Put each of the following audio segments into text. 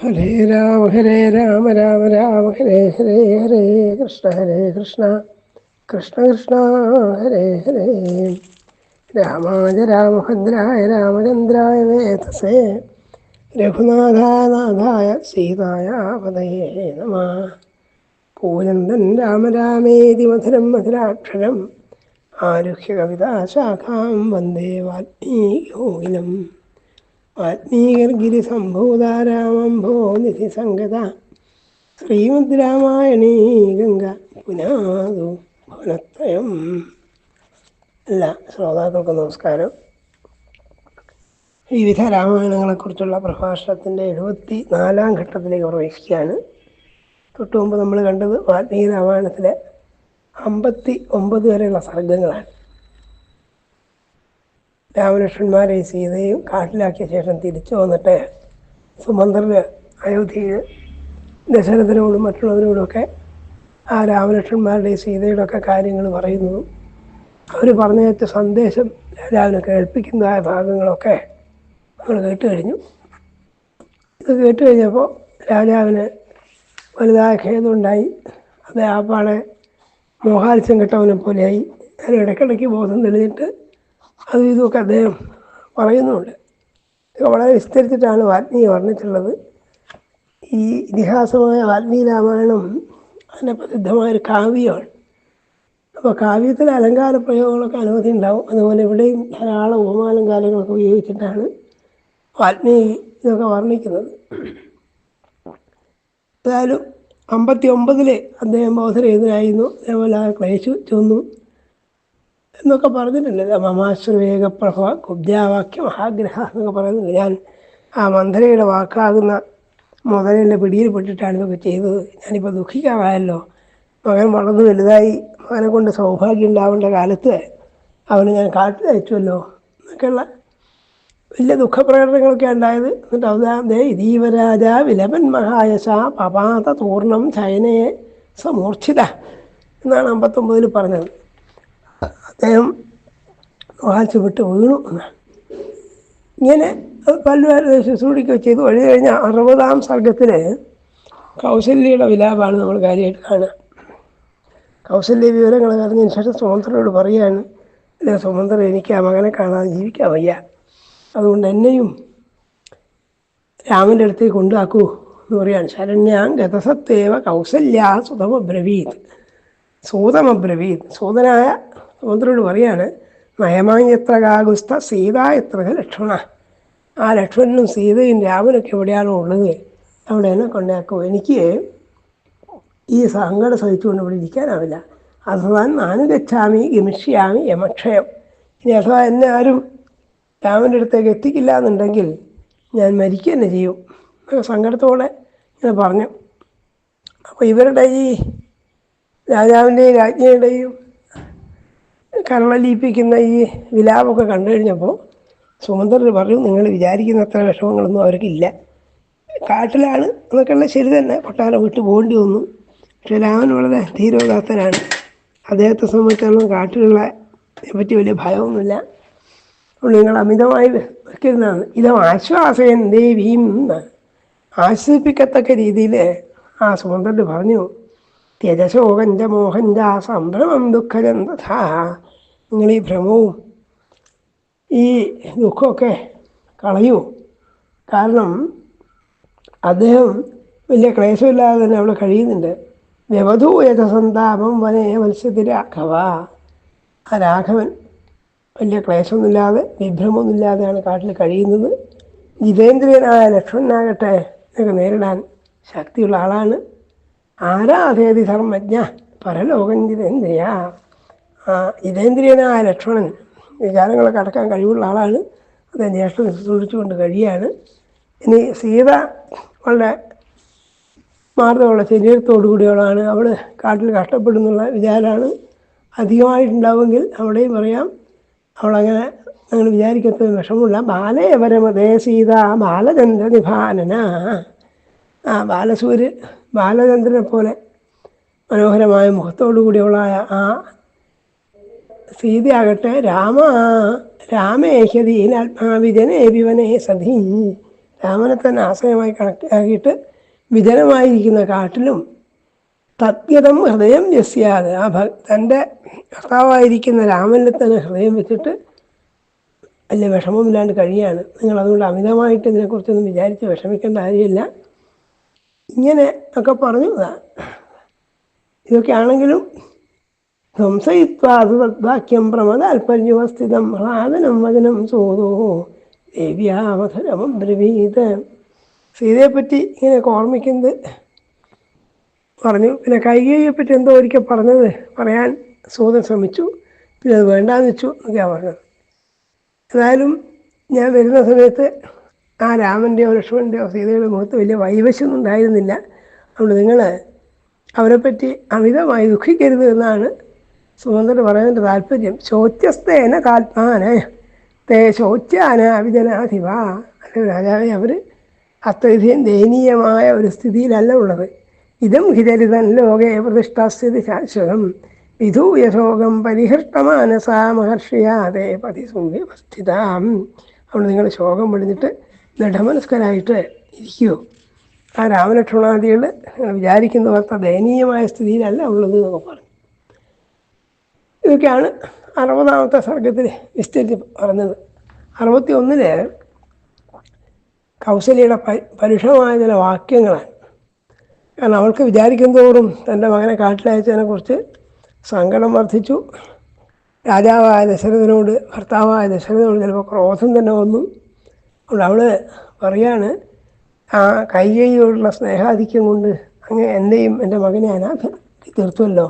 ഹരേ രാമ ഹരേ രാമ രാമ രാമ ഹരേ ഹരേ ഹരേ കൃഷ്ണ ഹരേ കൃഷ്ണ കൃഷ്ണ കൃഷ്ണ ഹരേ ഹരേ. രാമായ രാമഭദ്രായ രാമചന്ദ്രായ വേതസേ രഘുനാഥാനാഥായ സീതായ പതയേ നമ. പൂനന്ദൻ രാമ രാമേതി മധുരം മധുരാക്ഷരം ആരുഹ്യ കവിതാശാഖാം വന്ദേ വാൽമീകോവിനം ആത്മീയർഗിരിസംഭൂതാരാമംഭോ നിധി സംഗത ശ്രീമദ് രാമായണീ ഗംഗ പുനാതു ഭുവനത്രയം. എല്ലാ ശ്രോതാക്കൾക്കും നമസ്കാരം. വിവിധ രാമായണങ്ങളെക്കുറിച്ചുള്ള പ്രഭാഷണത്തിന്റെ എഴുപത്തി നാലാം ഘട്ടത്തിലേക്ക് പ്രവേശിക്കുകയാണ്. തൊട്ടുമുമ്പ് നമ്മൾ കണ്ടത് വാത്മീയ രാമായണത്തിലെ അമ്പത്തി ഒമ്പത് വരെയുള്ള സർഗങ്ങളാണ്. രാമലക്ഷ്മണന്മാരെ സീതയും കാട്ടിലാക്കിയ ശേഷം തിരിച്ചു വന്നിട്ട് സുമന്ത്രന് അയോധ്യയിൽ ദശരഥനോടും മറ്റുള്ളവരോടൊക്കെ ആ രാമലക്ഷ്മണന്മാരുടെ സീതയുടെ ഒക്കെ കാര്യങ്ങൾ പറയുന്നു. അവർ പറഞ്ഞയച്ച സന്ദേശം രാജാവിനെ കേൾപ്പിക്കുന്നതായ ഭാഗങ്ങളൊക്കെ നമ്മൾ കേട്ട് കഴിഞ്ഞു. ഇത് കേട്ട് കഴിഞ്ഞപ്പോൾ രാജാവിന് വലുതായ ഖേദമുണ്ടായി. അത് ആ പാടെ മോഹാത്സ്യം കെട്ടവനെ പോലെയായി അതിന് ഇടയ്ക്കിടയ്ക്ക് ബോധം തെളിഞ്ഞിട്ട് അതും ഇതുമൊക്കെ അദ്ദേഹം പറയുന്നുണ്ട്. വളരെ വിസ്തരിച്ചിട്ടാണ് വാൽമീകി വർണിച്ചിട്ടുള്ളത്. ഈ ഇതിഹാസമായ വാൽമീകി രാമായണം അതിന്റെ പ്രസിദ്ധമായൊരു കാവ്യമാണ്. അപ്പോൾ കാവ്യത്തിൽ അലങ്കാര പ്രയോഗങ്ങളൊക്കെ അനവധി ഉണ്ടാവും. അതുപോലെ ഇവിടെയും ധാരാളം ഉപമാലങ്കാരങ്ങളൊക്കെ ഉപയോഗിച്ചിട്ടാണ് വാൽമീകി ഇതൊക്കെ വർണിക്കുന്നത്. ഏതായാലും അമ്പത്തി ഒമ്പതിലെ അദ്ദേഹം ബോധരഹിതനായിരുന്നു അതേപോലെ ആ ക്ലേശു ചെന്നു എന്നൊക്കെ പറഞ്ഞിട്ടുണ്ട്. മമാശ്രവേഗപ്രഭ കുബ്ജാവാക്യം മഹാഗ്രഹ എന്നൊക്കെ പറയുന്നുണ്ട്. ഞാൻ ആ മന്ധരയുടെ വാക്കാകുന്ന മുതലിന്റെ പിടിയിൽപ്പെട്ടിട്ടാണ് ഇതൊക്കെ ചെയ്തത്. ഞാനിപ്പോൾ ദുഃഖിക്കാറായല്ലോ. മകൻ വളർന്നു വലുതായി മകനെ കൊണ്ട് സൗഭാഗ്യം ഉണ്ടാവേണ്ട കാലത്ത് അവന് ഞാൻ കാട്ടിൽ അയച്ചുവല്ലോ എന്നൊക്കെയുള്ള വലിയ ദുഃഖപ്രകടനങ്ങളൊക്കെ ഉണ്ടായത്. എന്നിട്ട് അവതാന്തേ ഇതീവരാജ വിലപൻ മഹായശ പപാത തൂർണം ചയനയെ സമൂർച്ഛിത എന്നാണ് അമ്പത്തൊമ്പതിൽ പറഞ്ഞത്. അദ്ദേഹം വായിച്ചു വിട്ട് വീണു എന്നാണ്. ഇങ്ങനെ പല്ലുവാരുടെ ശുശ്രൂഷിക്കുക ചെയ്ത്. വഴി കഴിഞ്ഞ അറുപതാം സർഗത്തിൽ കൗശല്യയുടെ വിലാപമാണ് നമ്മൾ കാര്യമായിട്ട് കാണുക. കൗസല്യ വിവരങ്ങൾ അറിഞ്ഞതിന് ശേഷം സുമന്ത്രനോട് പറയുകയാണ് അല്ലെ സുമന്ത്രൻ എനിക്ക് ആ മകനെ കാണാതെ ജീവിക്കാൻ വയ്യ. അതുകൊണ്ട് എന്നെയും രാമന്റെ അടുത്തേക്ക് കൊണ്ടാക്കൂ എന്ന് പറയാണ് ശരണ്യാം ഗതസത്തേവ കൗസല്യാ സുതമബ്രവീത്. സൂതമബ്രവീത്. സൂതനായ സുമന്ത്രനോട് പറയാണ് നയമായത്ര കാകുസ്ത സീത എത്ര ലക്ഷ്മണ. ആ ലക്ഷ്മണനും സീതയും രാമനൊക്കെ എവിടെയാണോ ഉള്ളത് അവിടെ എന്നെ കൊണ്ടാക്കും എനിക്ക് ഈ സങ്കടം സഹിച്ചുകൊണ്ട് ഇവിടെ ഇരിക്കാനാവില്ല. അഥവാ നാനുഗച്ഛാമി ഗമിഷ്യാമി യമക്ഷയം. ഇനി അഥവാ എന്നെ ആരും രാമന്റെ അടുത്തേക്ക് എത്തിക്കില്ല എന്നുണ്ടെങ്കിൽ ഞാൻ മരിക്കുക തന്നെ ചെയ്യും. സങ്കടത്തോടെ ഇങ്ങനെ പറഞ്ഞു. അപ്പോൾ ഇവരുടെ ഈ രാജാവിന്റെയും രാജ്ഞിയുടെയും കരളലിയിപ്പിക്കുന്ന ഈ വിലാപമൊക്കെ കണ്ടു കഴിഞ്ഞപ്പോൾ സുമന്ദർ പറഞ്ഞു നിങ്ങൾ വിചാരിക്കുന്ന അത്ര വിഷമങ്ങളൊന്നും അവർക്കില്ല. കാട്ടിലാണ് എന്നൊക്കെയുള്ള ശരി തന്നെ. കൊട്ടാരം വിട്ടു പോകേണ്ടി വന്നു. പക്ഷെ രാമൻ വളരെ ധീരോദാത്തനാണ്. അദ്ദേഹത്തെ സംബന്ധിച്ചിടത്തോളം കാട്ടിലുള്ള പറ്റി വലിയ ഭയമൊന്നുമില്ല. അപ്പോൾ നിങ്ങൾ അമിതമായി വെക്കരുതാണ് ഇതം ആശ്വാസയൻ ദേവിയും ആശ്വസിപ്പിക്കത്തക്ക രീതിയിൽ ആ സുമന്ത്രർ പറഞ്ഞു. ത്യജശോകഞ്ച മോഹഞ്ച സംഭ്രമം ദുഃഖജം തഥാ നിങ്ങൾ ഈ ഭ്രമവും ഈ ദുഃഖമൊക്കെ കളയൂ. കാരണം അദ്ദേഹം വലിയ ക്ലേശമില്ലാതെ തന്നെ അവിടെ കഴിയുന്നുണ്ട്. വ്യവധൂയത സന്താപം വനേ മത്സ്യത്തിൽ രാഘവ. ആ രാഘവൻ വലിയ ക്ലേശമൊന്നുമില്ലാതെ വിഭ്രമമൊന്നുമില്ലാതെയാണ് കാട്ടിൽ കഴിയുന്നത്. ജിതേന്ദ്രിയനായ ലക്ഷ്മണനാകട്ടെ ഇതൊക്കെ നേരിടാൻ ശക്തിയുള്ള ആളാണ്. ആരാധേതി ധർമ്മജ്ഞ ജിതേന്ദ്രിയ ആ ജിതേന്ദ്രിയനായ ലക്ഷ്മണൻ വിചാരങ്ങളൊക്കെ അടക്കാൻ കഴിവുള്ള ആളാണ്. അദ്ദേഹം ജ്യേഷ്ഠ ശുശ്രൂഷിച്ചുകൊണ്ട് കഴിയാണ്. ഇനി സീത വളരെ മാർദ്ദമുള്ള ശരീരത്തോടു കൂടിയവളാണ് അവൾ കാട്ടിൽ കഷ്ടപ്പെടുന്നുള്ള വിചാരമാണ് അധികമായിട്ടുണ്ടാവുമെങ്കിൽ അവിടെയും പറയാം. അവളങ്ങനെ ഞങ്ങൾ വിചാരിക്കത്ത വിഷമമില്ല. ബാലയപരമതേ സീത ബാലചന്ദ്ര നിഭാനന ആ ബാലസൂര്യ ബാലചന്ദ്രനെ പോലെ മനോഹരമായ മുഖത്തോടു കൂടിയവളായ ആ സീതയാകട്ടെ രാമ രാമേഹ്യതീനാത്മാവിജനേ വിവനേ സതി. രാമനെ തന്നെ ആശ്രയമായി കണക്കാക്കിയിട്ട് വിജനമായിരിക്കുന്ന കാട്ടിലും തദ്ഗതം ഹൃദയം ജസ്യാതെ ആ ഭ തന്റെ ഭർത്താവായിരിക്കുന്ന രാമനിൽ തന്നെ ഹൃദയം വെച്ചിട്ട് വലിയ വിഷമമില്ലാണ്ട് കഴിയാണ്. നിങ്ങൾ അതുകൊണ്ട് അമിതമായിട്ട് ഇതിനെക്കുറിച്ചൊന്നും വിചാരിച്ച് വിഷമിക്കേണ്ട കാര്യമില്ല. ഇങ്ങനെ ഒക്കെ പറഞ്ഞു ഇതൊക്കെ ആണെങ്കിലും ധ്വംസയിത്വാദുവാക്യം പ്രമദാൽപര്യുവസ്ഥിതം ഹാദനം വചനം സോതോ ദേവ്യാവധരമം ബ്രവീത്. സീതയെപ്പറ്റി ഇങ്ങനെ ഓർമ്മിക്കുന്നത് പറഞ്ഞു. പിന്നെ കൈകയെ പറ്റി എന്തോ ഒരിക്കൽ പറഞ്ഞത് പറയാൻ സൂതൻ ശ്രമിച്ചു. പിന്നെ അത് വേണ്ടാന്ന് വെച്ചു എന്നൊക്കെയാണ് പറഞ്ഞത്. ഏതായാലും ഞാൻ വരുന്ന സമയത്ത് ആ രാമന്റെയോ ലക്ഷ്മണന്റെയോ സീതയുടെ മുഖത്ത് വലിയ വൈവശ്യമൊന്നും ഉണ്ടായിരുന്നില്ല. അതുകൊണ്ട് നിങ്ങൾ അവരെപ്പറ്റി അമിതമായി ദുഃഖിക്കരുത് എന്നാണ് സുമന്ദ്രൻ പറയുന്നതിന്റെ താല്പര്യം. ശോച്യസ്തേന കാത്മാന തേ ശോച്യാന അവിജനാധിപ. അല്ല രാജാവെ അവർ അത്രയധികം ദയനീയമായ ഒരു സ്ഥിതിയിലല്ല ഉള്ളത്. ഇതും ഹിതരിതൻ ലോകേ പ്രതിഷ്ഠാസ്ഥിതി ശാശ്വതം വിധൂയശോകം പരിഹൃഷ്ടമാനസാ മഹർഷിയാതെ പതിസുവ്യവസ്ഥിതാം അതുകൊണ്ട് നിങ്ങൾ ശോകം പൊടിഞ്ഞിട്ട് ദൃഢമനസ്കരായിട്ട് ഇരിക്കുമോ ആ രാമലക്ഷ്മണാദികൾ വിചാരിക്കുന്ന വാർത്ത ദയനീയമായ സ്ഥിതിയിലല്ല ഉള്ളത് എന്നൊക്കെ പറഞ്ഞു ഇതൊക്കെയാണ് അറുപതാമത്തെ സർഗത്തിൽ വിസ്തരിച്ച് പറഞ്ഞത്. അറുപത്തി ഒന്നിൽ കൗസല്യയുടെ പരുഷമായ ചില വാക്യങ്ങളാണ്. കാരണം അവൾക്ക് വിചാരിക്കും തോറും തന്റെ മകനെ കാട്ടിലയച്ചതിനെ കുറിച്ച് സങ്കടം വർദ്ധിച്ചു. രാജാവായ ദശരഥനോട് ഭർത്താവായ ദശരഥനോട് ചിലപ്പോൾ ക്രോധം തന്നെ വന്നു. അതുകൊണ്ട് അവൾ പറയാണ് ആ കൈകൈയോടുള്ള സ്നേഹാധിക്യം കൊണ്ട് അങ്ങ് എന്നെയും എന്റെ മകനെ അനാഥ തീർത്തുമല്ലോ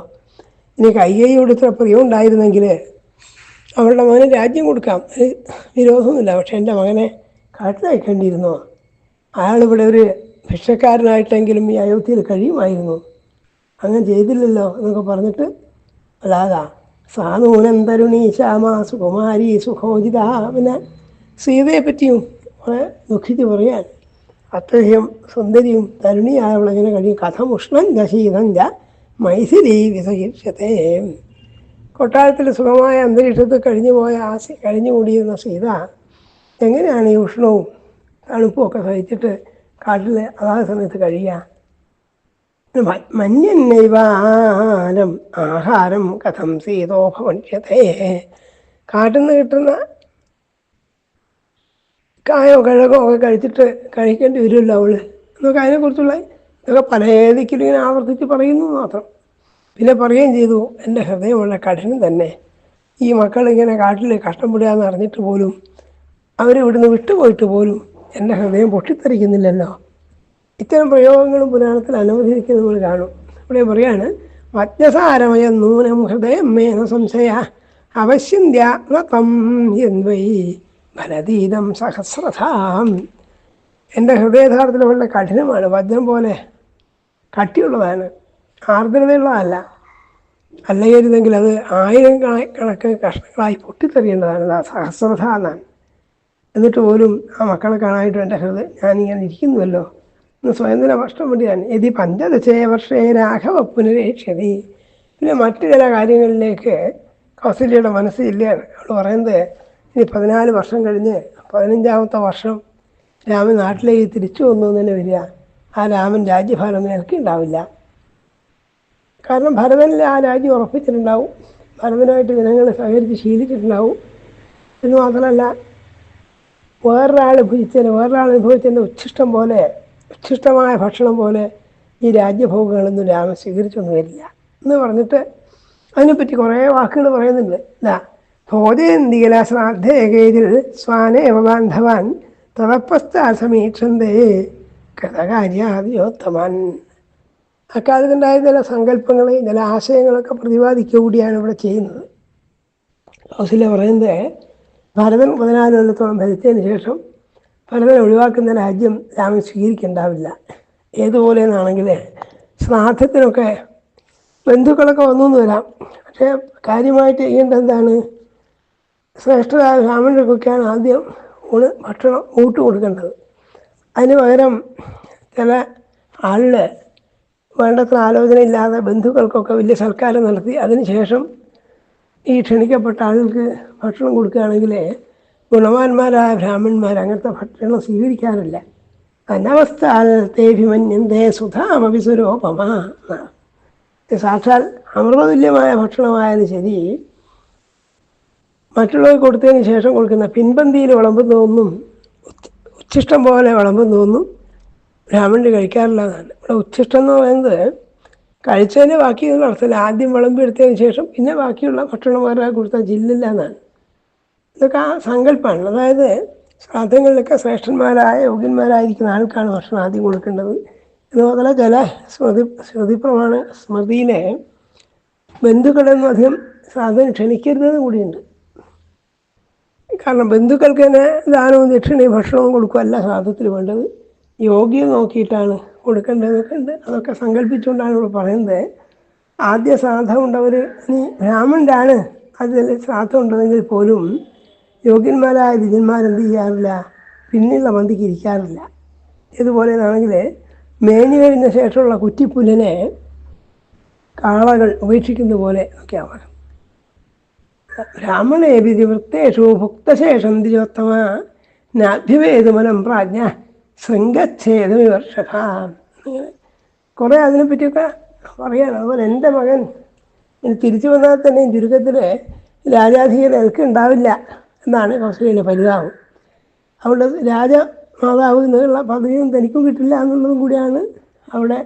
ഇനി കൈകൈയോട് ഇത്ര പ്രിയം ഉണ്ടായിരുന്നെങ്കിൽ അവളുടെ മകന് രാജ്യം കൊടുക്കാം. വിരോധമൊന്നുമില്ല പക്ഷെ എന്റെ മകനെ കാട്ടിലയക്കേണ്ടിയിരുന്നോ അയാളിവിടെ ഒരു ഭിക്ഷക്കാരനായിട്ടെങ്കിലും ഈ അയോധ്യയിൽ കഴിയുമായിരുന്നു. അങ്ങനെ ചെയ്തില്ലല്ലോ എന്നൊക്കെ പറഞ്ഞിട്ട് അല്ലാതാ സാനൂനം തരുണി ശ്യാമ സുകുമാരി സുഖോജിത പിന്നെ സീതയെ പറ്റിയും ദുഃഖിച്ച് പറയാൻ. അത്രയും സുന്ദരിയും തരുണിയായുള്ളതിനെ കഴിയും കഥം ഉഷ്ണം ജശീതം ജ മൈഥിലി വിസഹിഷ്യത്തെ കൊട്ടാരത്തിൽ സുഖമായ അന്തരീക്ഷത്തിൽ കഴിഞ്ഞു പോയ ആ കഴിഞ്ഞു കൂടിയിരുന്ന സീത എങ്ങനെയാണ് ഈ ഉഷ്ണവും തണുപ്പും ഒക്കെ സഹിച്ചിട്ട് കാട്ടിൽ അതാത് സമയത്ത് കഴിയുക? മഞ്ഞന്നൈവാരം ആഹാരം കഥം സീതോഭവണ്യത്തെ കാട്ടിൽ നിന്ന് കിട്ടുന്ന കായോ കിഴക്കോ ഒക്കെ കഴിച്ചിട്ട് കഴിക്കേണ്ടി വരുമല്ലോ അവൾ. എന്നൊക്കെ അതിനെക്കുറിച്ചുള്ള ഇതൊക്കെ പല ഏതിക്കലും ഇങ്ങനെ ആവർത്തിച്ച് പറയുന്നു മാത്രം. പിന്നെ പറയുകയും ചെയ്തു എന്റെ ഹൃദയമുള്ള കഠിനം തന്നെ. ഈ മക്കളിങ്ങനെ കാട്ടിൽ കഷ്ടപ്പെടുകയെന്ന് അറിഞ്ഞിട്ട് പോലും അവരിവിടുന്ന് വിട്ടുപോയിട്ട് പോലും എന്റെ ഹൃദയം പൊട്ടിത്തെറിക്കുന്നില്ലല്ലോ. ഇത്തരം പ്രയോഗങ്ങളും പുരാണത്തിൽ അനുവദിക്കുന്നത് നമ്മൾ കാണും. ഇവിടെ പറയാണ് വജ്ഞസാരമയ നൂനം ഹൃദയം മേന സംശയ അവശ്യന്ത്യ തം ഫലതീതം സഹസ്രധാം. എന്റെ ഹൃദയഥാർത്ഥത്തിൽ വളരെ കഠിനമാണ് വജ്രം പോലെ കട്ടിയുള്ളതാണ്. ആർദ്രതയുള്ളതല്ല. അല്ലായിരുന്നെങ്കിൽ അത് ആയിരം കണക്ക് കഷ്ണങ്ങളായി പൊട്ടിത്തെറിയേണ്ടതാണ് സഹസ്രധ എന്നാണ് എന്നിട്ട് പോലും ആ മക്കളെ കാണാനായിട്ട് എന്റെ ഹൃദയം ഞാനിങ്ങനെ ഇരിക്കുന്നുവല്ലോ. എന്ന് സ്വയം തന്നെ ഭക്ഷണം വേണ്ടിയാണ് എതി പഞ്ചദശേ വർഷേ രാഘവ പുനരേക്ഷതി. പിന്നെ മറ്റു ചില കാര്യങ്ങളിലേക്ക് കൗസല്യയുടെ മനസ്സ് അവൾ പറയുന്നത് ഇനി പതിനാല് വർഷം കഴിഞ്ഞ് പതിനഞ്ചാമത്തെ വർഷം രാമൻ നാട്ടിലേക്ക് തിരിച്ചു വന്നു തന്നെ വരിക. ആ രാമൻ രാജ്യഭാരം നിലക്കുണ്ടാവില്ല കാരണം ഭരതനിൽ ആ രാജ്യം ഉറപ്പിച്ചിട്ടുണ്ടാവും. ഭരതനായിട്ട് ജനങ്ങൾ സഹകരിച്ച് ശീലിച്ചിട്ടുണ്ടാവും. എന്ന് മാത്രമല്ല വേറൊരാൾ ഭുജിച്ചതിന് വേറൊരാൾ അനുഭവിച്ചതിന്റെ ഉച്ഛിഷ്ടം പോലെ ഉച്ഛിഷ്ടമായ ഭക്ഷണം പോലെ ഈ രാജ്യഭോഗങ്ങളൊന്നും രാമൻ സ്വീകരിച്ചൊന്നും വരില്ല. എന്ന് പറഞ്ഞിട്ട് അതിനെപ്പറ്റി കുറേ വാക്കുകൾ പറയുന്നുണ്ട്. ഇതാ ഭോജയന്തികല ശ്രാദ്ധേകേതിൽ സ്വാനേവ ബാന്ധവാൻ തതപ്പസ്ഥാൽ സമീക്ഷന്തേ കഥകാര്യാദിയോത്തമൻ. അക്കാലത്തുണ്ടായ ചില സങ്കല്പങ്ങൾ ചില ആശയങ്ങളൊക്കെ പ്രതിപാദിക്കുക കൂടിയാണ് ഇവിടെ ചെയ്യുന്നത്. കൗസല്യ പറയുന്നത് ഭരതൻ പതിനാല് കൊല്ലത്തോളം ഭരിച്ചതിന് ശേഷം ഭരതൻ ഒഴിവാക്കുന്ന രാജ്യം രാമൻ സ്വീകരിക്കേണ്ടാവില്ല. ഏതുപോലെ എന്നാണെങ്കിൽ ശ്രാദ്ധത്തിനൊക്കെ ബന്ധുക്കളൊക്കെ വന്നു എന്ന് വരാം. പക്ഷേ കാര്യമായിട്ട് ചെയ്യേണ്ടത് എന്താണ് ശ്രേഷ്ഠരായ ബ്രാഹ്മണർക്കൊക്കെയാണ് ആദ്യം ഊണ് ഭക്ഷണം ഊട്ട് കൊടുക്കേണ്ടത്. അതിന് പകരം ചില ആളിൽ വേണ്ടത്ര ആലോചന ഇല്ലാതെ ബന്ധുക്കൾക്കൊക്കെ വലിയ സൽക്കാരം നടത്തി അതിനുശേഷം ഈ ക്ഷണിക്കപ്പെട്ട ആളുകൾക്ക് ഭക്ഷണം കൊടുക്കുകയാണെങ്കിൽ ഗുണവാന്മാരായ ബ്രാഹ്മണന്മാർ അങ്ങനത്തെ ഭക്ഷണം സ്വീകരിക്കാറില്ല. അനവസ്ഥ തേഭിമന്യന്തേ സ്വരൂപമാ. സാക്ഷാൽ അമൃതതുല്യമായ ഭക്ഷണമായാലും ശരി മറ്റുള്ളവർ കൊടുത്തതിന് ശേഷം കൊടുക്കുന്ന പിൻപന്തിയിൽ വിളമ്പുന്നതൊന്നും ഉച്ച- ഉച്ഛിഷ്ടം പോലെ വിളമ്പുന്നതൊന്നും കഴിക്കാറില്ല എന്നാണ്. ഇവിടെ ഉച്ഛിഷ്ടം എന്ന് പറയുന്നത് കഴിച്ചതിന് ബാക്കി നടത്തില്ല. ആദ്യം വിളമ്പെടുത്തതിന് ശേഷം പിന്നെ ബാക്കിയുള്ള ഭക്ഷണം വേറെ കൊടുത്താൽ ജില്ലില്ല എന്നാണ്. ഇതൊക്കെ ആ സങ്കല്പമാണ്. അതായത് ശ്രാദ്ധങ്ങളിലൊക്കെ ശ്രേഷ്ഠന്മാരായ യോഗ്യന്മാരായിരിക്കുന്ന ആൾക്കാണ് ഭക്ഷണം ആദ്യം കൊടുക്കേണ്ടത്. ഇതുപോലെ ചില സ്മൃതി സ്മൃതി പ്രമാണ സ്മൃതിയിലെ ബന്ധുക്കളൊന്നും അധികം ശ്രാദ്ധം ക്ഷണിക്കരുതെന്ന് കൂടിയുണ്ട്. കാരണം ബന്ധുക്കൾക്ക് തന്നെ ദാനവും ദക്ഷിണയും ഭക്ഷണവും കൊടുക്കുകയല്ല ശ്രാദ്ധത്തിൽ വേണ്ടത്. യോഗ്യം നോക്കിയിട്ടാണ് കൊടുക്കേണ്ടതൊക്കെ ഉണ്ട്. അതൊക്കെ സങ്കല്പിച്ചുകൊണ്ടാണ് ഇവിടെ പറയുന്നത്. ആദ്യ ശ്രാദ്ധമുണ്ടവർ ഇനി ബ്രാഹ്മണരാണ് അതിൽ ശ്രാദ്ധം ഉണ്ടെങ്കിൽ പോലും യോഗ്യന്മാരായ വിജന്മാരെന്ത് ചെയ്യാറില്ല? പിന്നെയുള്ള മന്തിക്ക് ഇരിക്കാറില്ല. ഇതുപോലെ ആണെങ്കിൽ മേഞ്ഞു കഴിഞ്ഞ ശേഷമുള്ള കുറ്റിപ്പുല്ലിനെ കാളകൾ ഉപേക്ഷിക്കുന്ന പോലെ ഒക്കെയാണ് പറയുന്നത് ബ്രാഹ്മണേ വിധിവൃത്തേഷു ഭുക്തശേഷം തിരോത്തമ നാഭ്യവേദമനം പ്രാജ്ഞ ശൃംഗച്ഛേദ വിവർഷഭ അങ്ങനെ കുറേ അതിനെപ്പറ്റിയൊക്കെ പറയാണ് അതുപോലെ എന്റെ മകൻ തിരിച്ചു വന്നാൽ തന്നെ ചുരുക്കത്തിൽ രാജാധികാരം എനിക്ക് ഉണ്ടാവില്ല എന്നാണ് കൗസല്യന്റെ പരിതാപം അവിടെ രാജമാതാവ് എന്നുള്ള പദവിയും തനിക്കും കിട്ടില്ല എന്നുള്ളതും കൂടിയാണ് അവിടെ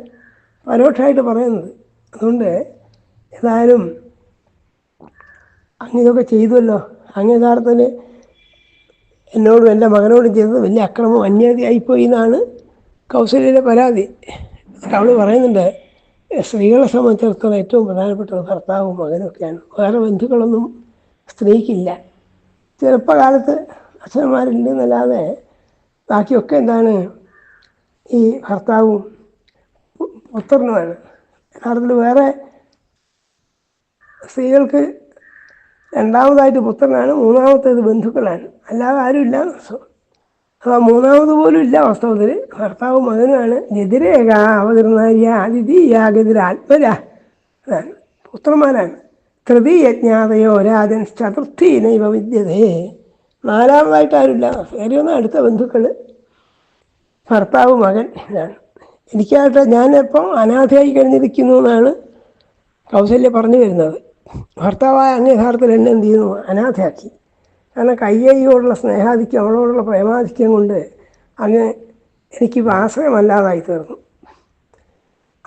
പരോക്ഷമായിട്ട് പറയുന്നത്. അതുകൊണ്ട് ഏതായാലും അങ്ങ് ചെയ്തുവല്ലോ. അങ്ങ് യഥാർത്ഥത്തിൽ എന്നോടും എന്റെ മകനോടും ചെയ്തത് വലിയ അക്രമം അന്യാതിയായിപ്പോയി എന്നാണ് കൗസല്യയുടെ പരാതി. അവൾ പറയുന്നുണ്ട് സ്ത്രീകളെ സംബന്ധിച്ചിടത്തോളം ഏറ്റവും പ്രധാനപ്പെട്ടത് ഭർത്താവും മകനും ഒക്കെയാണ്. വേറെ ബന്ധുക്കളൊന്നും സ്ത്രീക്കില്ല. ചെറുപ്പകാലത്ത് അച്ഛന്മാരുണ്ട് എന്നല്ലാതെ ബാക്കിയൊക്കെ എന്താണ് ഈ ഭർത്താവും പുത്രനുമാണ്. യഥാർത്ഥത്തിൽ വേറെ സ്ത്രീകൾക്ക് രണ്ടാമതായിട്ട് പുത്രനാണ് മൂന്നാമത്തേത് ബന്ധുക്കളാണ്. അല്ലാതെ ആരുമില്ല. അപ്പോൾ മൂന്നാമത് പോലും ഇല്ല വാസ്തവത്തിൽ. ഭർത്താവ് മകനാണ് എതിരേക അവതീർണാര്യ അതിഥീയാഗതിര ആത്മര അതാണ്. പുത്രന്മാരാണ്. തൃതീയജ്ഞാതയോ രാജൻ ചതുർത്ഥി നൈവ വിദ്യതേ. നാലാമതായിട്ട് ആരുമില്ല. വേറെയൊന്നും അടുത്ത ബന്ധുക്കൾ ഭർത്താവ് മകൻ ഇതാണ്. എനിക്കായിട്ട് ഞാനിപ്പം അനാഥയായി കഴിഞ്ഞിരിക്കുന്നു എന്നാണ് കൗസല്യ പറഞ്ഞു വരുന്നത്. ഭർത്താവായ അങ്ങ് യഥാർത്ഥത്തിൽ എന്നെ എന്ത് ചെയ്യുന്നു? അനാഥയാക്കി. കാരണം കയ്യോടുള്ള സ്നേഹാധിക്യം അവളോടുള്ള പ്രേമാധിക്യം കൊണ്ട് അങ്ങ് എനിക്ക് ആശ്രയമല്ലാതായി തീർന്നു.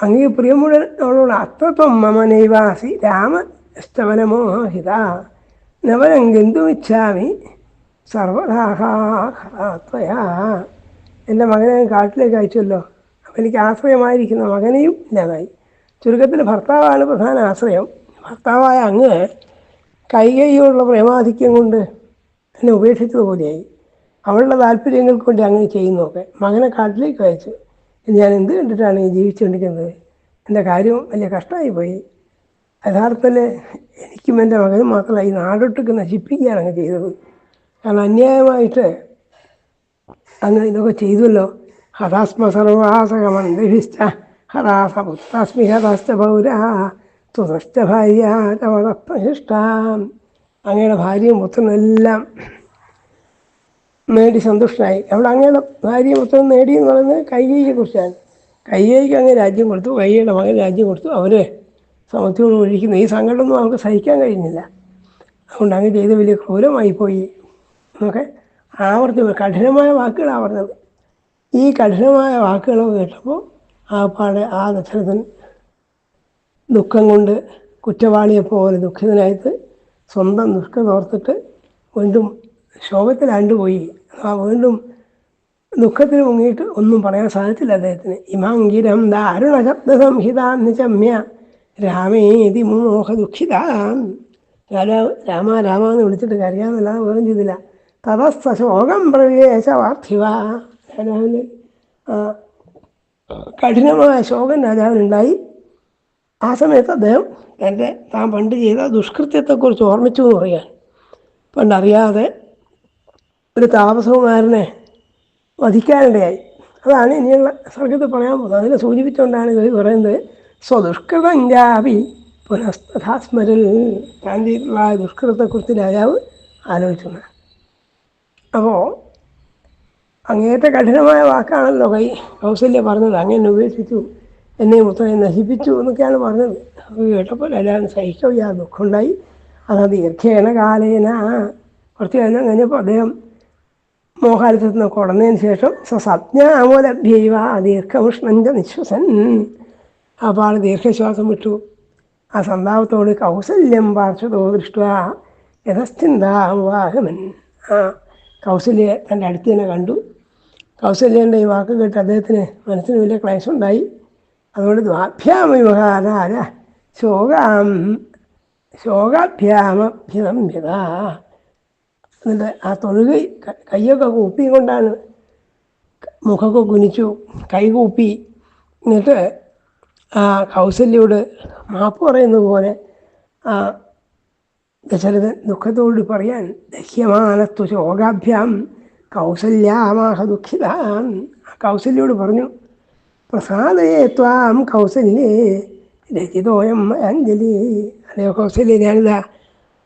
അങ്ങ് പ്രിയമുഴൻ അവളോട് അത്രത്വം മമ നൈവാസി രാമ ഇഷ്ടവനമോഹിത നവനം ഗന്ധുമിച്ഛാമി സർവദാഹാത്മയാ എന്റെ മകനെ കാട്ടിലേക്ക് അയച്ചല്ലോ അപ്പം എനിക്ക് ആശ്രയമായിരിക്കുന്ന മകനെയും ഇല്ലാതായി. ചുരുക്കത്തിൽ ഭർത്താവാണ് പ്രധാന ആശ്രയം. ഭർത്താവായ അങ്ങ് കൈകൈയോടുള്ള പ്രേമാധിക്യം കൊണ്ട് എന്നെ ഉപേക്ഷിച്ചതുപോലെയായി അവളുടെ താല്പര്യങ്ങൾക്ക് വേണ്ടി അങ്ങനെ ചെയ്യുന്നതൊക്കെ മകനെ കാട്ടിലേക്ക് അയച്ചു. ഞാൻ എന്ത് കണ്ടിട്ടാണ് ഈ ജീവിച്ചുകൊണ്ടിരിക്കുന്നത്? എന്റെ കാര്യവും വലിയ കഷ്ടമായി പോയി. യഥാർത്ഥത്തിൽ എനിക്കും എന്റെ മകനും മാത്രമല്ല ഈ നാടൊട്ടൊക്കെ നശിപ്പിക്കുകയാണ് അങ്ങ് ചെയ്തത്. കാരണം അന്യായമായിട്ട് അങ്ങ് ഇതൊക്കെ ചെയ്തല്ലോ ഹതാസ്മ സർവാസകമന്ദിഷ്ട ഹതാസ പുസ്താസ്മി ഹതാസ്ത പൗര. തുതസ്ഥ ഭാര്യ തവതപ്രശിഷ്ട അങ്ങയുടെ ഭാര്യയും പുത്രനെല്ലാം നേടി സന്തുഷ്ടനായി. അവിടെ അങ്ങയുടെ ഭാര്യയും പുത്രനും നേടി എന്ന് പറയുന്നത് കൈകൈയെ കുറിച്ചാണ്. കൈകൈക്ക് അങ്ങ് രാജ്യം കൊടുത്തു കൈകയുടെ മകൻ രാജ്യം കൊടുത്തു. അവരെ സമത്വം ഒഴിക്കുന്നു. ഈ സങ്കടമൊന്നും അവർക്ക് സഹിക്കാൻ കഴിഞ്ഞില്ല. അതുകൊണ്ട് അങ്ങ് ചെയ്ത് വലിയ ക്രൂരമായി പോയി എന്നൊക്കെ ആവർത്തി കഠിനമായ വാക്കുകളാണ് പറഞ്ഞത്. ഈ കഠിനമായ വാക്കുകളൊക്കെ കേട്ടപ്പോൾ ആ പാടെ ആ ദശരഥൻ ദുഃഖം കൊണ്ട് കുറ്റവാളിയെ പോലെ ദുഃഖിതനായിട്ട് സ്വന്തം ദുഃഖം ഓർത്തിട്ട് വീണ്ടും ശോകത്തിലാണ്ടുപോയി ആ വീണ്ടും ദുഃഖത്തിൽ മുങ്ങിയിട്ട് ഒന്നും പറയാൻ സാധിച്ചില്ല അദ്ദേഹത്തിന്. ഇമാങ്കിരം ദാരുണ ശബ്ദ സംഹിത നിചമ്യ രാമേതി മോഹ ദുഃഖിതാം. രാമ രാമ രാമ എന്ന് വിളിച്ചിട്ട് കരയാമെന്നല്ലാതെ വേറെ ചെയ്തില്ല. തതസ്ഥ ശോകം പ്രവേശ വാർത്ഥിവ രാജാവിന് കഠിനമായ ശോകം രാജാവിനുണ്ടായി. ആ സമയത്ത് അദ്ദേഹം തന്റെ താൻ പണ്ട് ചെയ്ത ദുഷ്കൃത്യത്തെക്കുറിച്ച് ഓർമ്മിച്ചു എന്ന് പറയാൻ. പണ്ടറിയാതെ ഒരു താപസകുമാരനെ വധിക്കാനിടയായി. അതാണ് ഇനിയുള്ള സ്വർഗത്തിൽ പറയാൻ പോകുന്നത്. അതിനെ സൂചിപ്പിച്ചുകൊണ്ടാണ് ഇത് പറയുന്നത് സ്വദുഷ്കൃതം ജാപി പുനഃസ്മരിൽ താൻ ചെയ്തിട്ടുള്ള ദുഷ്കൃതത്തെക്കുറിച്ച് രാജാവ് ആലോചിച്ചു അപ്പോൾ അങ്ങേറ്റ കഠിനമായ വാക്കാണല്ലോ കൈ കൗസല്യ പറഞ്ഞത്. അങ്ങനെ ഉപേക്ഷിച്ചു. എന്നെ മൊത്തം നശിപ്പിച്ചു എന്നൊക്കെയാണ് പറഞ്ഞത്. അത് കേട്ടപ്പോൾ എല്ലാവരും സഹിക്കവയ്യ ദുഃഖമുണ്ടായി. അത് ദീർഘേണ കാലേന. കുറച്ച് കഴിഞ്ഞാൽ കഴിഞ്ഞപ്പോൾ അദ്ദേഹം മോഹാലത്തിൽ നിന്ന് കുടന്നതിന് ശേഷം സസജ്ഞാമോലഭ്യവ ദീർഘമുഷ്ണഞ്ച നിശ്വസൻ. അപ്പോൾ ആൾ ദീർഘശ്വാസം വിട്ടു. ആ സന്താപത്തോട് കൗസല്യം പാർശ്വതോ ദൃഷ്ട യഥസ്ഥിന്താവാഹമൻ ആ കൗസല്യെ തന്റെ അടുത്ത് തന്നെ കണ്ടു. കൗസല്യന്റെ ഈ വാക്ക് കേട്ട് അദ്ദേഹത്തിന് മനസ്സിന് വലിയ ക്ലേശമുണ്ടായി. അതുകൊണ്ട് ദ്വാഭ്യാമവിഹാരാര ശോകാം ശോകാഭ്യാമഭ്യതമ്യത എന്നിട്ട് ആ തൊഴുകി കൈയൊക്കെ കൂപ്പിയും കൊണ്ടാണ് മുഖമൊക്കെ കുനിച്ചു കൈ കൂപ്പി എന്നിട്ട് ആ കൗസല്യോട് മാപ്പ് പറയുന്നത് പോലെ ആ ദശരഥൻ ദുഃഖത്തോട് പറയാൻ ദഹ്യമാനത്വ ശോകാഭ്യാം കൗസല്യാമാഹ ദുഃഖിതാൻ കൗസല്യോട് പറഞ്ഞു പ്രസാദയെ ത്വാം കൗസല്യേ രചിതോയം അഞ്ജലി. അല്ലയോ കൗസല്യ ഞാനിതാ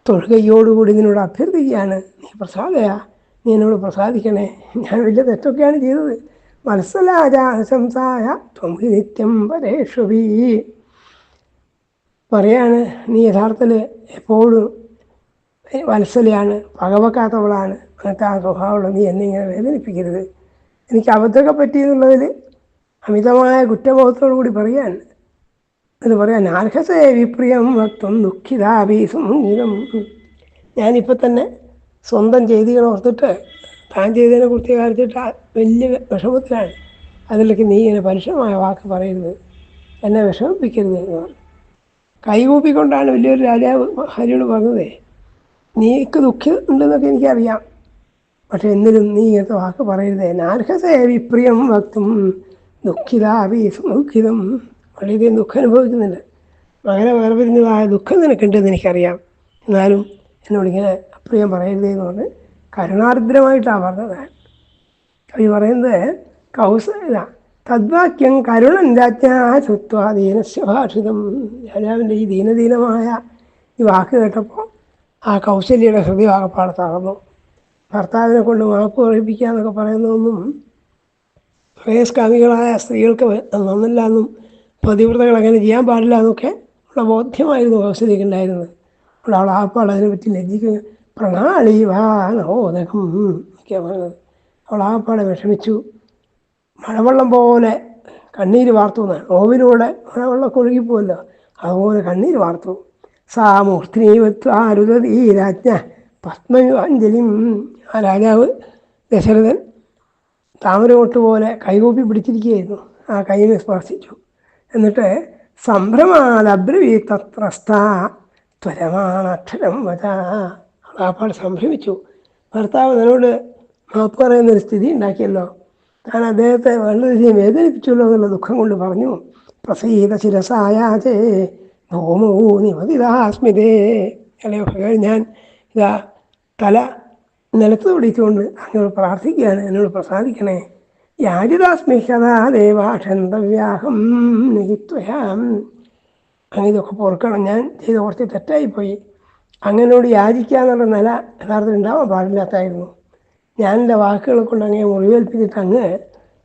തൊഴുകയോടുകൂടി നിന്നോട് അഭ്യർത്ഥിക്കുകയാണ്. നീ പ്രസാദയാ നീ എന്നോട് പ്രസാദിക്കണേ. ഞാൻ വലിയ തെറ്റൊക്കെയാണ് ചെയ്തത്. മത്സലാജാശംസായ ത്വം ഹി നിത്യം പരേഷുവി പറയാണ് നീ യഥാർത്ഥത്തിൽ എപ്പോഴും വത്സലയാണ് പകവക്കാത്തവളാണ് അങ്ങനത്തെ ആ സ്വഭാവമുള്ള നീ എന്നെ ഇങ്ങനെ വേദനിപ്പിക്കരുത്. എനിക്ക് അബദ്ധമൊക്കെ പറ്റിയെന്നുള്ളതിൽ അമിതമായ കുറ്റബോധത്തോടു കൂടി പറയാൻ അത് പറയാൻ അർഹസേ വിപ്രിയം വക്തം ദുഃഖിതാഭി സംഗീതം ഞാനിപ്പോൾ തന്നെ സ്വന്തം ചെയ്തികൾ ഓർത്തിട്ട് താൻ ചെയ്തതിനെ കുറിച്ച് കാണിച്ചിട്ട് വലിയ വിഷമത്തിലാണ്. അതിലേക്ക് നീ ഇങ്ങനെ പരുഷമായ വാക്ക് പറയരുത്. എന്നെ വിഷമിപ്പിക്കരുത് എന്ന് പറഞ്ഞു. കൈകൂപ്പിക്കൊണ്ടാണ് വലിയൊരു രാജാവ് ഹരിയോട് പറഞ്ഞതേ. നീക്ക് ദുഃഖം ഉണ്ടെന്നൊക്കെ എനിക്കറിയാം. പക്ഷെ എന്നിലും നീ ഇങ്ങനത്തെ വാക്ക് പറയരുതേ. നാർഹസേ വിപ്രിയം വക്തും ദുഃഖിതാവി ദുഃഖിതം. വളരെയധികം ദുഃഖം അനുഭവിക്കുന്നുണ്ട്. മകനെ വേർപിരിഞ്ഞതായ ദുഃഖം നിനക്കുണ്ടെന്ന് എനിക്കറിയാം. എന്നാലും എന്നോടിങ്ങനെ അപ്രിയം പറയരുതേ എന്ന് പറഞ്ഞ് കരുണാർദ്രമായിട്ടാണ് പറഞ്ഞത്. കവി പറയുന്നത് കൗസല തദ്വാക്യം കരുണൻ രാജ്ഞാ ശ്രുത്വ ദീനശ്വഭാഷിതം രാജാവിന്റെ ഈ ദീനദീനമായ ഈ വാക്ക് കേട്ടപ്പോൾ ആ കൗശല്യയുടെ ഹൃദയ ആകപ്പാടെ തളർന്നു. ഭർത്താവിനെ കൊണ്ട് മാപ്പ് പറയിപ്പിക്കുക എന്നൊക്കെ പറയുന്നതൊന്നും ശ്രേയസ്കാമികളായ സ്ത്രീകൾക്ക് നന്നല്ല എന്നും പതിവ്രതകൾ അങ്ങനെ ചെയ്യാൻ പാടില്ല എന്നൊക്കെ ഉള്ള ബോധ്യമായിരുന്നു കൗശല്യക്ക് ഉണ്ടായിരുന്നത്. അപ്പോൾ അവൾ ആപ്പാട് അതിനെപ്പറ്റി ലജ്ജിക്കുക പ്രണാളി വാനോദകം നവോദകം പറഞ്ഞത്. അവൾ ആപ്പാടെ വിഷമിച്ചു. മഴവെള്ളം പോലെ കണ്ണീര് വാർത്തു എന്നാണ് നോവിലൂടെ മഴവെള്ളം ഒഴുകിപ്പോവല്ലോ അതുപോലെ കണ്ണീര് വാർത്തു. സാ മൂർത്തിനീവത്വാരുതീ രാജ്ഞ പത്മയുവാഞ്ജലിം ആ രാജാവ് ദശരഥൻ താമരമൊട്ട് പോലെ കൈകൂപ്പി പിടിച്ചിരിക്കുകയായിരുന്നു. ആ കൈനെ സ്പർശിച്ചു. എന്നിട്ട് സംഭ്രമാലബ്രവീ ത്വരമാണ് അക്ഷരം വച സംഭ്രമിച്ചു. ഭർത്താവ് തന്നോട് മാപ്പ് പറയുന്നൊരു സ്ഥിതി ഉണ്ടാക്കിയല്ലോ. താൻ അദ്ദേഹത്തെ വളരെയധികം വേദനിപ്പിച്ചല്ലോ എന്നുള്ള ദുഃഖം കൊണ്ട് പറഞ്ഞു പ്രസീത ശിരസായാചേ ഭൂമോ നിവതിദാസ്മിതേ. അല്ലയോ ഞാൻ ഇതാ തല നിലത്ത് പിടിച്ചുകൊണ്ട് അങ്ങോട്ട് പ്രാർത്ഥിക്കുകയാണ് എന്നോട് പ്രസാദിക്കണേ. യാചിതാസ്മി സദാ ദേവാക്ഷന്തവ്യാഹം നിഹിത്വയാം. അങ്ങനെ ഇതൊക്കെ പൊറുക്കണം. ഞാൻ ചെയ്ത കുറച്ച് തെറ്റായിപ്പോയി. അങ്ങനോട് യാചിക്കുക എന്നുള്ള നില യഥാർത്ഥത്തിൽ ഉണ്ടാവാൻ പാടില്ലാത്തായിരുന്നു. ഞാൻ എന്റെ വാക്കുകളെ കൊണ്ട് അങ്ങനെ മുറിവേൽപ്പിച്ചിട്ട് അങ്ങ്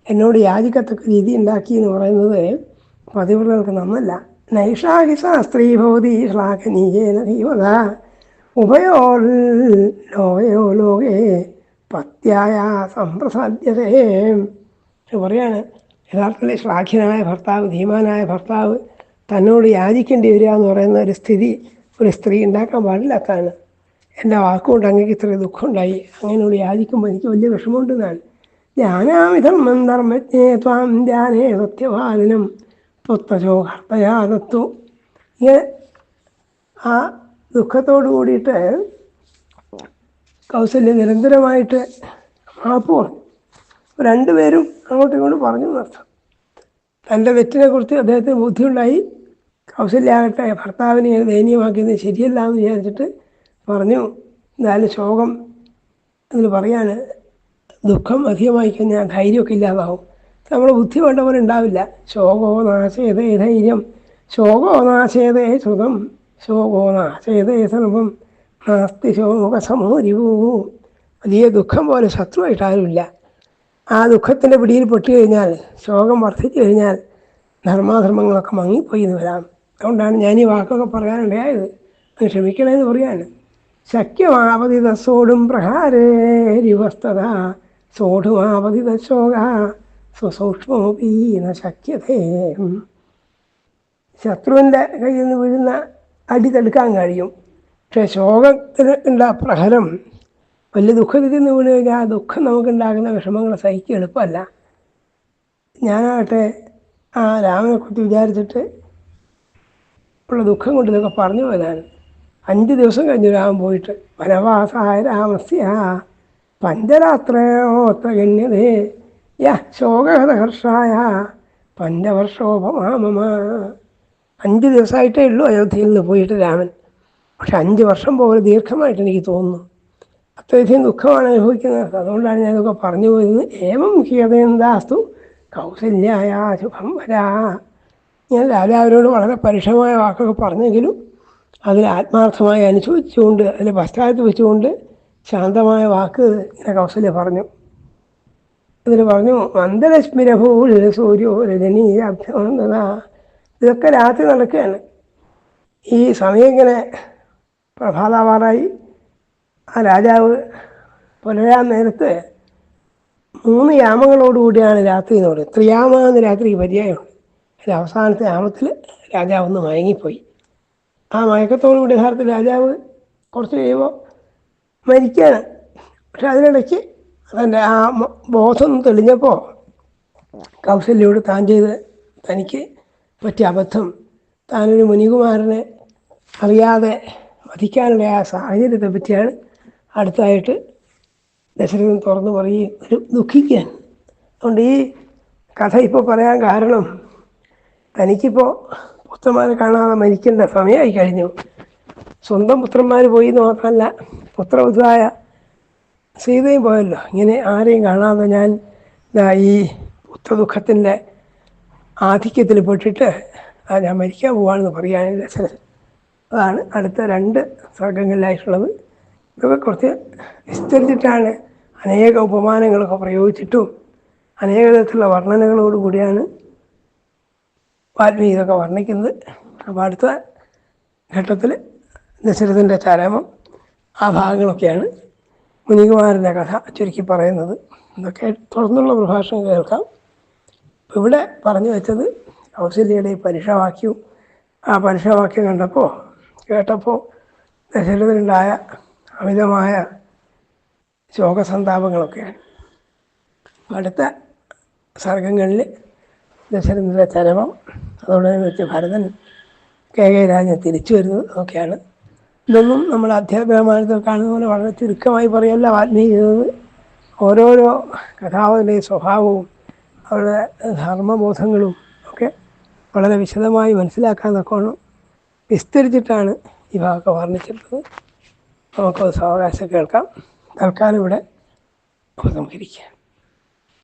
എന്നോട് യാചിക്കത്തക്ക രീതി ഉണ്ടാക്കി എന്ന് പറയുന്നത് പതിവുള്ളവർക്ക് നന്നല്ല. നൈഷാഹിസ ശാസ്ത്രീ ഭവതി ശ്ലാഘനീയേന ധീമത. ഉഭയോർ ലോകയോ ലോകേ പത്യായ സംപ്രസാദ്യതേ എന്ന് പറയാണ് യഥാർത്ഥത്തിൽ ശ്ലാഘ്യനായ ഭർത്താവ് ധീമാനായ ഭർത്താവ് തന്നോട് യാചിക്കേണ്ടി വരിക എന്ന് പറയുന്ന ഒരു സ്ഥിതി ഒരു സ്ത്രീ ഉണ്ടാക്കാൻ പാടില്ലാത്തതാണ്. എന്റെ വാക്കുകൊണ്ട് അങ്ങേക്ക് ഇത്ര ദുഃഖമുണ്ടായി. അങ്ങനെയോട് യാചിക്കുമ്പോൾ എനിക്ക് വലിയ വിഷമമുണ്ടെന്നാണ്. ധ്യാനാമിധം ധർമ്മജ്ഞേ ത്വാം ധ്യാനേ സത്യപാലനം സത്യവാദിനം ത്വത്തശോകർത്തയാതത്തു ഇങ്ങനെ ആ ദുഃഖത്തോട് കൂടിയിട്ട് കൗസല്യ നിരന്തരമായിട്ട് മാപ്പ് രണ്ടുപേരും അങ്ങോട്ടും ഇങ്ങോട്ടും പറഞ്ഞു നിർത്തും. തന്റെ വെറ്റിനെ കുറിച്ച് അദ്ദേഹത്തിന് ബുദ്ധിയുണ്ടായി. കൗസല്യാകട്ടെ ഭർത്താവിനെ ദയനീയമാക്കിയത് ശരിയല്ല എന്ന് വിചാരിച്ചിട്ട് പറഞ്ഞു എന്നാലും ശോകം എന്ന് പറയാണ്. ദുഃഖം അധികമായി കഴിഞ്ഞാൽ ധൈര്യമൊക്കെ ഇല്ലാതാവും. നമ്മുടെ ബുദ്ധി വേണ്ട പോലെ ഉണ്ടാവില്ല ശോകോ നാശേതേ ധൈര്യം. ശോകോ നാശേതേ ശ്രുതം. ശോകോ നാശേതേ സർവം നാസ്തി ശോകസമോരിവൂ വലിയ ദുഃഖം പോലെ ശത്രുവായിട്ട് ആരുമില്ല ആ ദുഃഖത്തിന്റെ പിടിയിൽ പെട്ട് കഴിഞ്ഞാൽ ശോകം വർദ്ധിച്ചു കഴിഞ്ഞാൽ ധർമാധർമ്മങ്ങളൊക്കെ മങ്ങിപ്പോയി എന്ന് വരാം. അതുകൊണ്ടാണ് ഞാൻ ഈ വാക്കൊക്കെ പറയാനുണ്ടായത് അത് ക്ഷമിക്കണമെന്ന് പറയാണ് ശക്യമാവതിത സോടും പ്രഹാരേരിവസ്തത സോഢുമാവതിത ശോക. സ്വസൂക്ഷ്മോപീന ശക്യതേ. ശത്രുവിന്റെ കയ്യിൽ നിന്ന് വീഴുന്ന അടി തടുക്കാൻ കഴിയും. പക്ഷേ ശോകത്തിന് ഉള്ള പ്രഹരം വലിയ ദുഃഖത്തിൽ നിന്ന് വീണ് കഴിഞ്ഞാൽ ആ ദുഃഖം നമുക്കുണ്ടാകുന്ന വിഷമങ്ങൾ സഹിക്കുക എളുപ്പമല്ല. ഞാനാകട്ടെ ആ രാമനെക്കുറിച്ച് വിചാരിച്ചിട്ട് ഉള്ള ദുഃഖം കൊണ്ട് ഇതൊക്കെ പറഞ്ഞു പോയതാണ്. അഞ്ച് ദിവസം കഴിഞ്ഞു രാമൻ പോയിട്ട് വനവാസായ രാമസ്യ പഞ്ചരാത്രയോത്ര ഗണ്യതേ യ ശോകഹർഷായ പഞ്ചവർഷോപമാമമ. അഞ്ച് ദിവസമായിട്ടേ ഉള്ളൂ അയോധ്യയിൽ നിന്ന് പോയിട്ട് രാമൻ. പക്ഷെ അഞ്ച് വർഷം പോലെ ദീർഘമായിട്ട് എനിക്ക് തോന്നുന്നു. അത്രയധികം ദുഃഖമാണ് അനുഭവിക്കുന്നത്. അതുകൊണ്ടാണ് ഞാനിതൊക്കെ പറഞ്ഞു പോയത്. ഏവം ഹിയതയെന്താസ്തു കൗസല്യായ ശുഭം വരാ. ഞാൻ രാജാവിനോട് വളരെ പരുഷമായ വാക്കൊക്കെ പറഞ്ഞെങ്കിലും അതിൽ ആത്മാർത്ഥമായി അനുശോചിച്ചുകൊണ്ട് അതിൽ വെച്ചുകൊണ്ട് ശാന്തമായ വാക്ക് ഇങ്ങനെ കൗസല്യ പറഞ്ഞു. അതിൽ പറഞ്ഞു മന്ദരശ്മിരഭൂൽ സൂര്യോ രജനീയാഭ്യന്തത ഇതൊക്കെ രാത്രി നടക്കുകയാണ്. ഈ സമയം ഇങ്ങനെ പ്രഭാതമാറായി ആ രാജാവ് പുലരാൻ നേരത്ത് മൂന്ന് യാമങ്ങളോടുകൂടിയാണ് രാത്രി എന്ന് പറയുന്നത്. ത്രിയാമ രാത്രി പര്യായമുണ്ട്. അതിൽ അവസാനത്തെ യാമത്തിൽ രാജാവ് ഒന്ന് മയങ്ങിപ്പോയി. ആ മയക്കത്തോടുകൂടി യഥാർത്ഥത്തിൽ രാജാവ് കുറച്ച് കഴിയുമ്പോൾ മരിക്കുകയാണ്. പക്ഷെ അതിനിടയ്ക്ക് തന്റെ ആ ബോധം തെളിഞ്ഞപ്പോൾ കൗശല്യോട് താൻ ചെയ്ത് തനിക്ക് പറ്റിയ അബദ്ധം. താനൊരു മുനികുമാരനെ അറിയാതെ വധിക്കാനുള്ള ആ സാഹചര്യത്തെ പറ്റിയാണ് അടുത്തായിട്ട് ദശരഥൻ തുറന്നു പറയുകയും ഒരു ദുഃഖിക്കാൻ. അതുകൊണ്ട് ഈ കഥ ഇപ്പോൾ പറയാൻ കാരണം തനിക്കിപ്പോൾ പുത്രന്മാരെ കാണാതെ മരിക്കേണ്ട സമയമായി കഴിഞ്ഞു. സ്വന്തം പുത്രന്മാർ പോയി എന്ന് മാത്രമല്ല പുത്രവധുവായ സീതയും പോയല്ലോ. ഇങ്ങനെ ആരെയും കാണാതെ ഞാൻ ഈ പുത്രദുഃഖത്തിന്റെ ആധിക്യത്തിൽ പെട്ടിട്ട് ആ ഞാൻ മരിക്കാൻ പോവാണെന്ന് പറയാനില്ല. ചില അതാണ് അടുത്ത രണ്ട് സർഗങ്ങളിലായിട്ടുള്ളത് ഇതൊക്കെ കുറച്ച് വിസ്തരിച്ചിട്ടാണ് അനേക ഉപമാനങ്ങളൊക്കെ പ്രയോഗിച്ചിട്ടും അനേക തരത്തിലുള്ള വർണനകളോട് കൂടിയാണ് വാൽമീകി ഇതൊക്കെ വർണിക്കുന്നത്. അപ്പോൾ അടുത്ത ഘട്ടത്തിൽ ദശരഥന്റെ ചരമം ആ ഭാഗങ്ങളൊക്കെയാണ് മുനികുമാരന്റെ കഥ ചുരുക്കി പറയുന്നത്. ഇതൊക്കെ തുടർന്നുള്ള പ്രഭാഷണം കേൾക്കാം. ഇവിടെ പറഞ്ഞു വെച്ചത് ഔസല്യയുടെ ഈ പരീക്ഷാവാക്യവും ആ പരീക്ഷാവാക്യം കണ്ടപ്പോൾ കേട്ടപ്പോൾ ദശരഥനുണ്ടായ അമിതമായ ശോകസന്താപങ്ങളൊക്കെയാണ്. അടുത്ത സർഗങ്ങളിൽ ദശരഥന്റെ ചരമം വെച്ച് ഭരതൻ കെ കെ രാജൻ തിരിച്ചു വരുന്നത് ഒക്കെയാണ്. ഇതൊന്നും നമ്മൾ അധ്യാപകമാനത്തിൽ കാണുന്ന പോലെ വളരെ ചുരുക്കമായി പറയല്ല വാൽമീകി ഓരോരോ കഥാപകരുടെയും സ്വഭാവവും അവരുടെ ധർമ്മബോധങ്ങളും ഒക്കെ വളരെ വിശദമായി മനസ്സിലാക്കാൻ തക്കോണം വിസ്തരിച്ചിട്ടാണ് ഈ ഭാഗമൊക്കെ വർണിച്ചിട്ടുള്ളത്. നമുക്കത് സാവകാശം കേൾക്കാം. തൽക്കാലം ഇവിടെ ഉപസംഹരിക്കാം